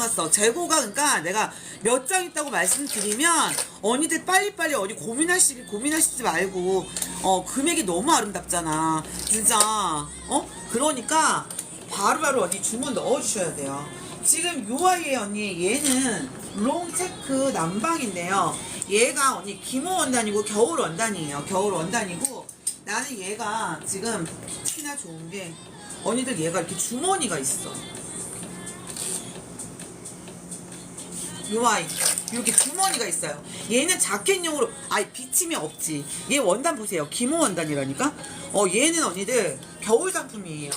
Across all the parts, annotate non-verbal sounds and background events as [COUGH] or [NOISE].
나왔어. 재고가 그러니까 내가 몇 장 있다고 말씀드리면 언니들 빨리빨리 어디 고민하시기 고민하시지 말고 어 금액이 너무 아름답잖아. 진짜 어 그러니까 바로바로 언니 주문 넣어주셔야 돼요. 지금 요 아이의 언니 얘는 롱체크 남방인데요. 얘가 언니 기모 원단이고 겨울 원단이에요. 겨울 원단이고 나는 얘가 지금 특히나 좋은 게 언니들 얘가 이렇게 주머니가 있어. 요 아이 이렇게 주머니가 있어요. 얘는 자켓용으로 아이 비침이 없지. 얘 원단 보세요. 기모 원단이라니까? 어 얘는 언니들 겨울 상품이에요.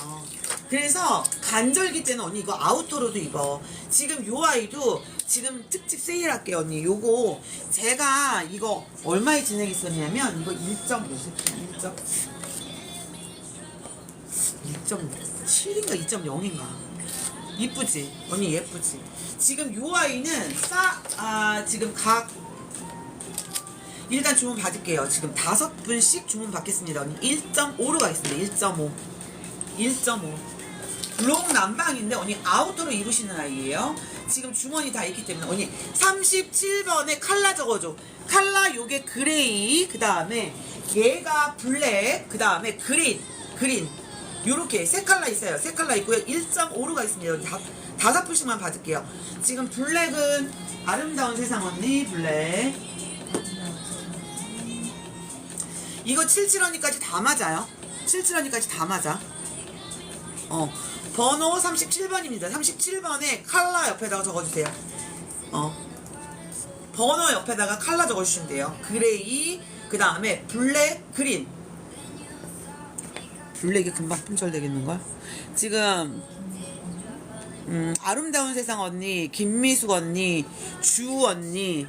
그래서 간절기 때는 언니 이거 아우터로도 입어. 지금 요 아이도 지금 특집 세일할게요 언니. 요거 제가 이거 얼마에 진행했었냐면 이거 1.5 1.5 2.7인가 2.0인가 이쁘지? 언니 예쁘지? 지금 요 아이는 싸, 아, 지금 각, 일단 주문 받을게요. 지금 다섯 분씩 주문 받겠습니다. 언니 1.5로 가겠습니다. 1.5. 1.5. 롱 남방인데 언니 아우터로 입으시는 아이예요. 지금 주머니 다 있기 때문에 언니 37번에 칼라 적어줘. 칼라 요게 그레이 그 다음에 얘가 블랙 그 다음에 그린 그린 요렇게 세 칼라 있어요. 세 칼라 있고요. 1.5로 가겠습니다. 여기 다, 다섯 분씩만 받을게요. 지금 블랙은 아름다운 세상 언니 블랙 이거 77원이까지 다 맞아요. 77원이까지 다 맞아. 어, 번호 37번입니다. 37번에 칼라 옆에다가 적어주세요. 어, 번호 옆에다가 칼라 적어주시면 돼요. 그레이, 그 다음에 블랙, 그린. 블랙이 금방 품절되겠는걸? 지금, 음, 아름다운 세상 언니, 김미숙 언니, 주 언니,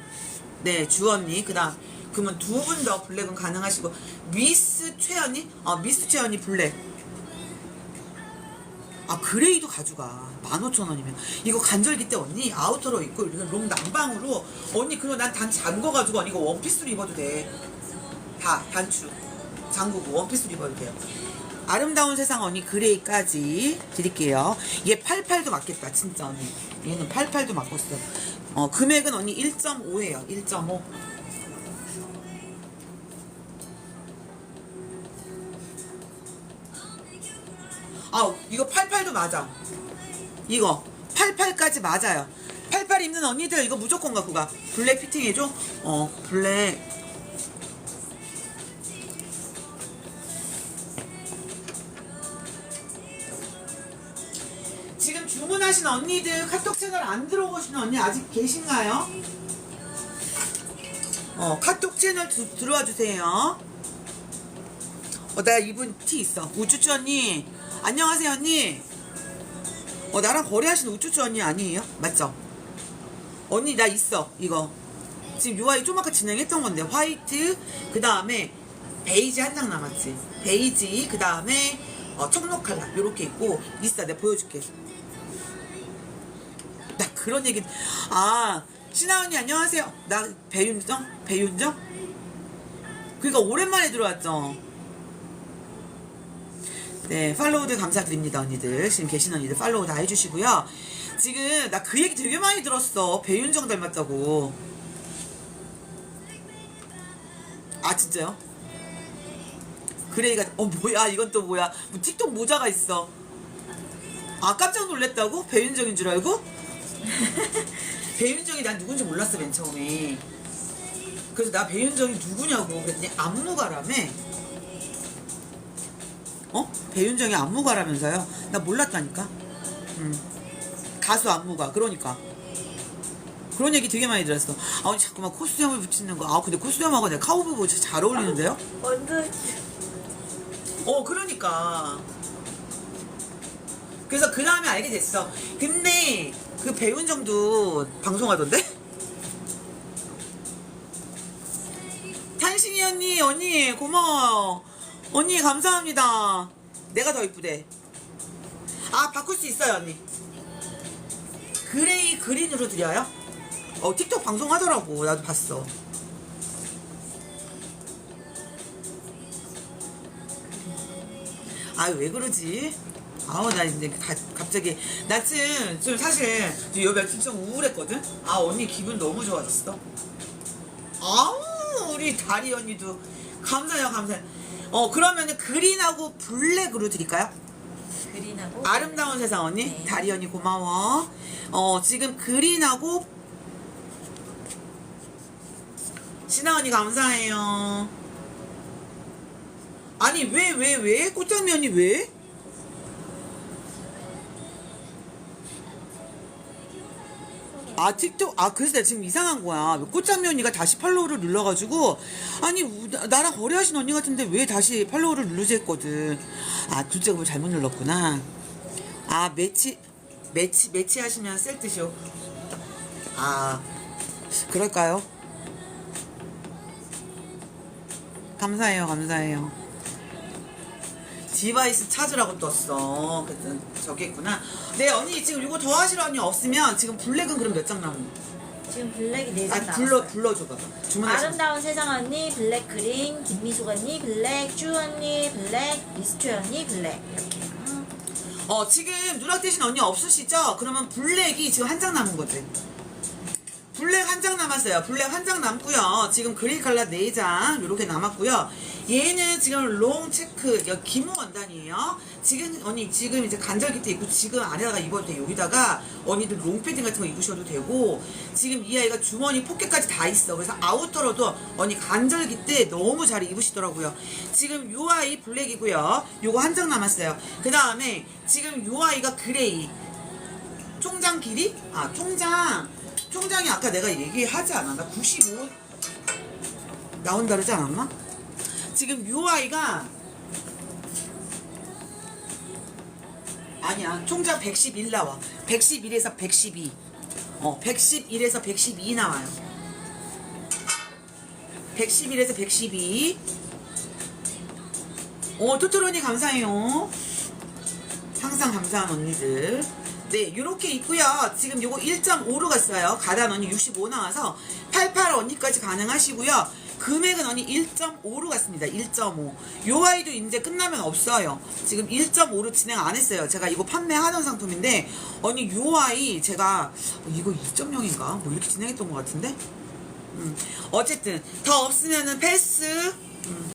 네, 주 언니, 그 다음, 그러면 두 분 더 블랙은 가능하시고, 미스 최 언니? 어, 미스 최 언니 블랙. 아 그레이도 가져가 15,000원이면 이거 간절기 때 언니 아우터로 입고 이렇게 롱 남방으로 언니 그거 난단 잠궈가지고 언니 이거 원피스로 입어도 돼 다 단추 잠그고 원피스로 입어도 돼요 아름다운 세상 언니 그레이까지 드릴게요. 얘 88도 맞겠다 진짜 언니. 얘는 88도 맞고 있어. 어 금액은 언니 1.5예요. 1.5 아 이거 88도 맞아. 이거 88까지 맞아요. 88 입는 언니들 이거 무조건 갖고 가. 블랙 피팅 해줘? 어 블랙 주문하신 언니들 카톡 채널 안 들어오신 언니 아직 계신가요? 어 카톡 채널 두- 들어와 주세요 어, 나 입은 티 있어. 우쭈쭈 언니. 안녕하세요, 언니. 어, 나랑 거래하시는 우쭈쭈 언니 아니에요? 맞죠? 언니, 나 있어, 이거. 지금 UI 좀 아까 진행했던 건데, 화이트, 그 다음에 베이지 한 장 남았지. 베이지, 그 다음에 어, 청록 칼라, 요렇게 있고, 있어, 내가 보여줄게. 나 그런 얘기, 아, 신하 언니 안녕하세요. 나 배윤정? 배윤정? 그러니까 오랜만에 들어왔죠. 네, 팔로우들 감사드립니다, 언니들. 지금 계신 언니들 팔로우 다 해주시고요. 지금 나 그 얘기 되게 많이 들었어. 배윤정 닮았다고. 아, 진짜요? 그레이가, 어, 뭐야, 이건 또 뭐야. 뭐 틱톡 모자가 있어. 아, 깜짝 놀랐다고? 배윤정인 줄 알고? [LAUGHS] 배윤정이 난 누군지 몰랐어, 맨 처음에. 그래서 나 배윤정이 누구냐고 그랬더니 안무가라며. 어? 배윤정이 안무가라면서요? 나 몰랐다니까. 음. 가수 안무가. 그러니까. 그런 얘기 되게 많이 들었어. 아, 언니 자꾸만 코스염을 붙이는 거. 아, 근데 코스염하고 내가 카우보이 진짜 잘 어울리는데요? 완전 어, 그러니까. 그래서 그 다음에 알게 됐어. 근데 그 배윤정도 방송하던데? 탄신이 언니, 언니, 고마워요. 언니, 감사합니다. 내가 더 이쁘대. 아, 바꿀 수 있어요, 언니. 그레이 그린으로 드려요? 어, 틱톡 방송하더라고. 나도 봤어. 아, 왜 그러지? 아우, 나 이제 가- 갑자기. 나 지금 좀 사실 요 며칠 좀 우울했거든? 아 언니 기분 너무 좋아졌어. 아우 우리 다리 언니도. 감사해요 감사해요 어 그러면은 그린하고 블랙으로 드릴까요? 그린하고 아름다운 세상 언니. 네. 다리 언니 고마워. 어 지금 그린하고 신아 언니 감사해요. 아니 왜 왜 왜? 꽃장미 언니 왜? 아 틱톡 아 그래서 내가 지금 이상한 거야. 꽃장미 언니가 다시 팔로우를 눌러가지고. 아니 나랑 거래하신 언니 같은데 왜 다시 팔로우를 누르지 했거든. 아 둘째 그 잘못 눌렀구나. 아 매치 매치 매치 하시면 셀 뜻이요. 아 그럴까요? 감사해요 감사해요 디바이스 찾으라고 떴어 그랬더니 저기 있구나 네 언니 지금 이거 더 하실 언니 없으면 지금 블랙은 그럼 몇 장 남은 지금 블랙이 네장 아 남았어요. 불러 불러줘봐 주문하시 아름다운 세상 언니, 블랙 그린, 김미숙 언니, 블랙 쭈 언니, 블랙 미스트 언니, 블랙 이렇게. 음. 어 지금 누락 대신 언니 없으시죠? 그러면 블랙이 지금 한 장 남은 거지. 블랙 한 장 남았어요. 블랙 한 장 남고요. 지금 그린 컬러 4장 이렇게 남았고요. 얘는 지금 롱 체크 기모 원단이에요. 지금 언니 지금 이제 간절기 때 입고 지금 안에다가 입어도 돼. 여기다가 언니들 롱 패딩 같은 거 입으셔도 되고 지금 이 아이가 주머니 포켓까지 다 있어. 그래서 아우터로도 언니 간절기 때 너무 잘 입으시더라고요. 지금 요 아이 블랙이고요. 요거 한 장 남았어요. 그 다음에 지금 요 아이가 그레이. 총장 길이? 아 총장 총장이 아까 내가 얘기하지 않았나? 95 나온다 그러지 않았나? 지금 요 아이가 아니야 총장 111 나와 111에서 112 어, 111에서 112 나와요 111에서 112 어, 토토로니 감사해요 항상 감사한 언니들. 네, 요렇게 있고요. 지금 요거 1.5로 갔어요. 가단 언니 65 나와서 88 언니까지 가능하시고요. 금액은 언니 1.5로 갔습니다. 1.5. 요 아이도 이제 끝나면 없어요. 지금 1.5로 진행 안 했어요. 제가 이거 판매하던 상품인데 언니 요 아이 제가 어, 이거 2.0인가? 뭐 이렇게 진행했던 것 같은데? 음. 어쨌든 더 없으면은 패스. 음.